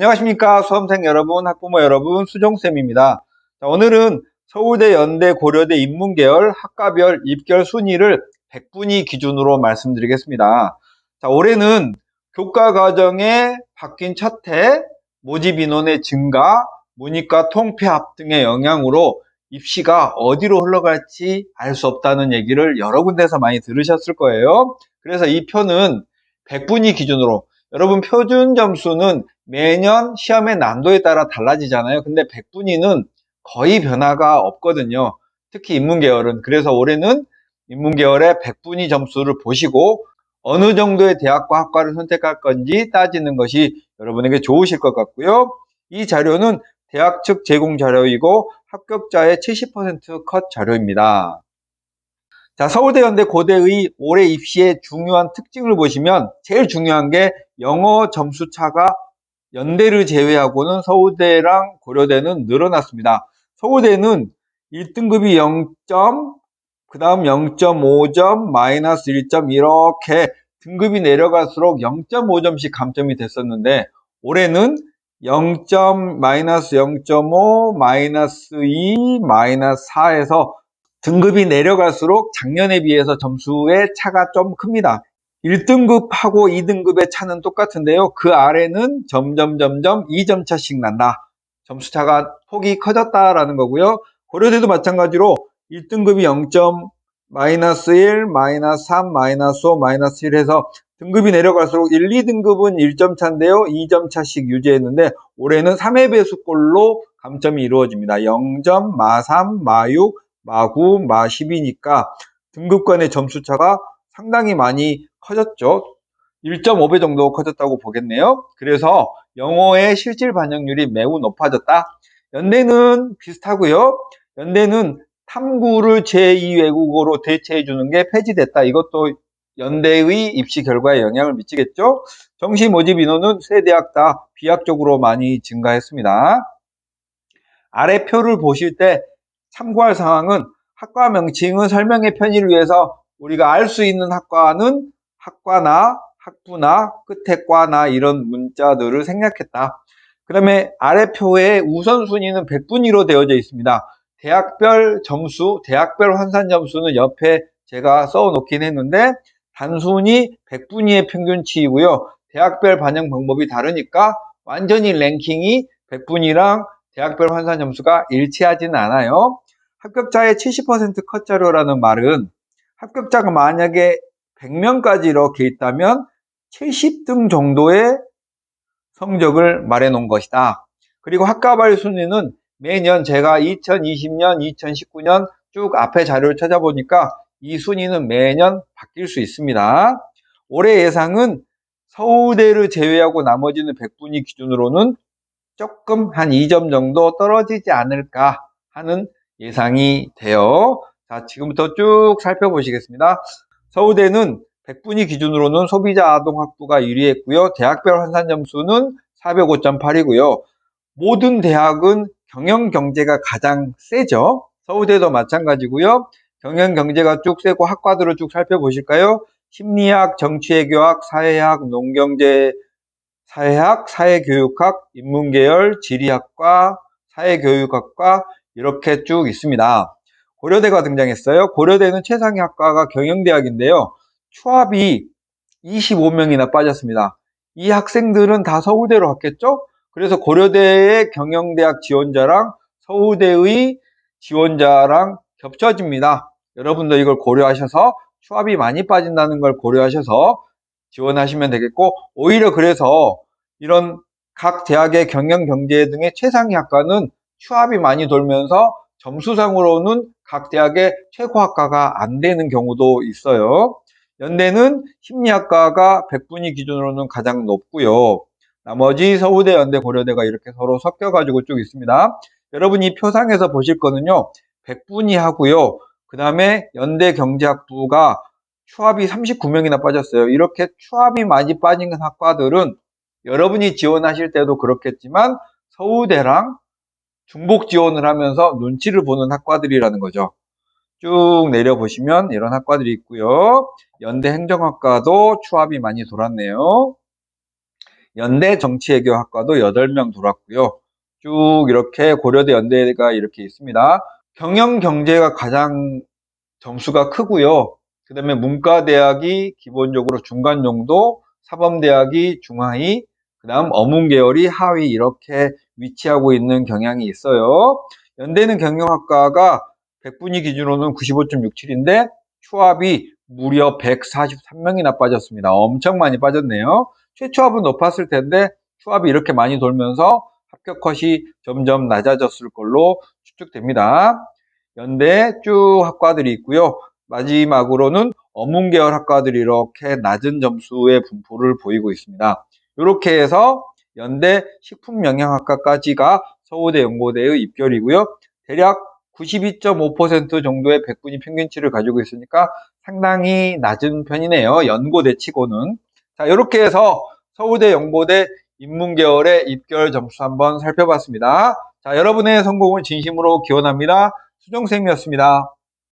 안녕하십니까 수험생 여러분, 학부모 여러분, 수종쌤입니다. 자, 오늘은 서울대, 연대, 고려대 인문계열 학과별 입결 순위를 100분위 기준으로 말씀드리겠습니다. 자, 올해는 교과 과정에 바뀐 첫해, 모집 인원의 증가, 문이과 통폐합 등의 영향으로 입시가 어디로 흘러갈지 알 수 없다는 얘기를 여러 군데서 많이 들으셨을 거예요. 그래서 이 표는 100분위 기준으로 여러분 표준 점수는 매년 시험의 난도에 따라 달라지잖아요. 근데 100분위는 거의 변화가 없거든요. 특히 인문계열은. 그래서 올해는 인문계열의 100분위 점수를 보시고 어느 정도의 대학과 학과를 선택할 건지 따지는 것이 여러분에게 좋으실 것 같고요. 이 자료는 대학 측 제공 자료이고 합격자의 70%컷 자료입니다. 자, 서울대, 연대, 고대의 올해 입시의 중요한 특징을 보시면 제일 중요한 게 영어 점수 차가 연대를 제외하고는 서울대랑 고려대는 늘어났습니다. 서울대는 1등급이 0점, 그 다음 0.5점, 마이너스 1점 이렇게 등급이 내려갈수록 0.5점씩 감점이 됐었는데 올해는 0. 마이너스 0.5, 마이너스 2, 마이너스 4에서 등급이 내려갈수록 작년에 비해서 점수의 차가 좀 큽니다. 1등급하고 2등급의 차는 똑같은데요. 그 아래는 점점 점점 2점 차씩 난다. 점수 차가 폭이 커졌다라는 거고요. 고려대도 마찬가지로 1등급이 0점 마이너스 1, 마이너스 3, 마이너스 5, 마이너스 1 해서 등급이 내려갈수록 1, 2등급은 1점 차인데요. 2점 차씩 유지했는데 올해는 3회 배수꼴로 감점이 이루어집니다. 0점, 마3, 마6, 마9, 마10이니까 등급 간의 점수 차가 상당히 많이 커졌죠. 1.5배 정도 커졌다고 보겠네요. 그래서 영어의 실질 반영률이 매우 높아졌다. 연대는 비슷하고요. 연대는 탐구를 제2 외국어로 대체해 주는 게 폐지됐다. 이것도 연대의 입시 결과에 영향을 미치겠죠. 정시 모집 인원은 세 대학 다 비약적으로 많이 증가했습니다. 아래 표를 보실 때 참고할 상황은 학과 명칭은 설명의 편의를 위해서 우리가 알 수 있는 학과는 학과나 학부나 끝에 과나 이런 문자들을 생략했다. 그 다음에 아래 표에 우선순위는 100분위로 되어져 있습니다. 대학별 점수, 대학별 환산 점수는 옆에 제가 써 놓긴 했는데 단순히 100분위의 평균치이고요. 대학별 반영 방법이 다르니까 완전히 랭킹이 100분위랑 대학별 환산 점수가 일치하지는 않아요. 합격자의 70% 컷자료라는 말은 합격자가 만약에 100명까지 이렇게 있다면 70등 정도의 성적을 말해 놓은 것이다. 그리고 학과발 순위는 매년 제가 2020년, 2019년 쭉 앞에 자료를 찾아보니까 이 순위는 매년 바뀔 수 있습니다. 올해 예상은 서울대를 제외하고 나머지는 100분위 기준으로는 조금 한 2점 정도 떨어지지 않을까 하는 예상이 돼요. 자, 지금부터 쭉 살펴보시겠습니다. 서울대는 100분위 기준으로는 소비자 아동 학부가 유리했고요. 대학별 환산 점수는 405.8이고요. 모든 대학은 경영 경제가 가장 세죠. 서울대도 마찬가지고요. 경영 경제가 쭉 세고 학과들을 쭉 살펴보실까요? 심리학, 정치외교학, 사회학, 농경제, 사회학, 사회교육학, 인문계열, 지리학과, 사회교육학과 이렇게 쭉 있습니다. 고려대가 등장했어요. 고려대는 최상위 학과가 경영대학인데요. 추합이 25명이나 빠졌습니다. 이 학생들은 다 서울대로 갔겠죠? 그래서 고려대의 경영대학 지원자랑 서울대의 지원자랑 겹쳐집니다. 여러분도 이걸 고려하셔서 추합이 많이 빠진다는 걸 고려하셔서 지원하시면 되겠고 오히려 그래서 이런 각 대학의 경영 경제 등의 최상위 학과는 추합이 많이 돌면서 점수상으로는 각 대학의 최고 학과가 안 되는 경우도 있어요. 연대는 심리학과가 100분위 기준으로는 가장 높고요. 나머지 서울대, 연대, 고려대가 이렇게 서로 섞여가지고 쭉 있습니다. 여러분 이 표상에서 보실 거는요. 100분위 하고요. 그 다음에 연대 경제학부가 추합이 39명이나 빠졌어요. 이렇게 추합이 많이 빠진 학과들은 여러분이 지원하실 때도 그렇겠지만 서울대랑 중복 지원을 하면서 눈치를 보는 학과들이라는 거죠. 쭉 내려보시면 이런 학과들이 있고요. 연대 행정학과도 추합이 많이 돌았네요. 연대 정치외교학과도 8명 들어왔고요. 쭉 이렇게 고려대 연대가 이렇게 있습니다. 경영 경제가 가장 점수가 크고요. 그 다음에 문과대학이 기본적으로 중간 정도, 사범대학이 중하위, 그 다음 어문계열이 하위 이렇게 위치하고 있는 경향이 있어요. 연대는 경영학과가 100분위 기준으로는 95.67인데 추합이 무려 143명이나 빠졌습니다. 엄청 많이 빠졌네요. 최초합은 높았을 텐데 추합이 이렇게 많이 돌면서 합격 컷이 점점 낮아졌을 걸로 추측됩니다. 연대 쭉 학과들이 있고요. 마지막으로는 어문 계열 학과들이 이렇게 낮은 점수의 분포를 보이고 있습니다. 이렇게 해서 연대 식품영양학과까지가 서울대 연고대의 입결이고요. 대략 92.5% 정도의 백분위 평균치를 가지고 있으니까 상당히 낮은 편이네요. 연고대 치고는. 자, 이렇게 해서 서울대 연고대 인문계열의 입결 점수 한번 살펴봤습니다. 자, 여러분의 성공을 진심으로 기원합니다. 수정쌤이었습니다.